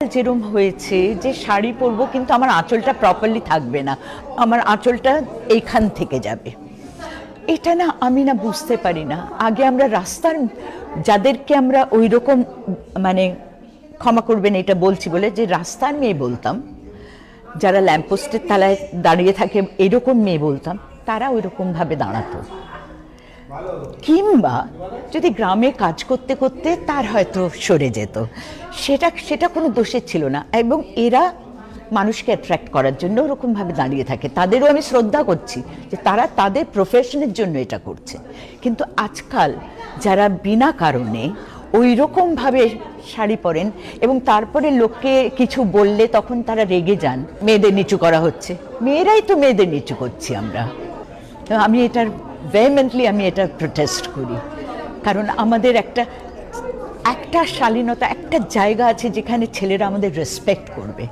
যেরম হয়েছে যে শাড়ি পরবো, কিন্তু আমার আঁচলটা প্রপারলি থাকবে না। আমার আঁচলটা এইখান থেকে যাবে। এটা না আমি না বুঝতে পারি না। আগে আমরা রাস্তার, যাদেরকে আমরা ওই রকম মানে ক্ষমা করবেন এটা বলছি বলে যে রাস্তার মেয়ে বলতাম, যারা ল্যাম্পপোস্টের তালায় দাঁড়িয়ে থাকে এরকম মেয়ে বলতাম, তারা ওই রকমভাবে দাঁড়াতো। কিংবা যদি গ্রামে কাজ করতে করতে তার হয়তো সরে যেত। সেটা সেটা কোনো দোষের ছিল না এবং এরা মানুষকে অ্যাট্রাক্ট করার জন্য ওরকমভাবে দাঁড়িয়ে থাকে। তাদেরও আমি শ্রদ্ধা করছি যে তারা তাদের প্রফেশনের জন্য এটা করছে। কিন্তু আজকাল যারা বিনা কারণে ওই রকমভাবে শাড়ি পরেন এবং তারপরে লোককে কিছু বললে তখন তারা রেগে যান, মেয়েদের নিচু করা হচ্ছে। মেয়েরাই তো মেয়েদের নিচু করছি আমরা। আমি এটার ভেহেমেন্টলি আমি এটা প্রোটেস্ট করি। কারণ আমাদের একটা একটা শালীনতা, একটা জায়গা আছে যেখানে ছেলেরা আমাদের রেসপেক্ট করবে।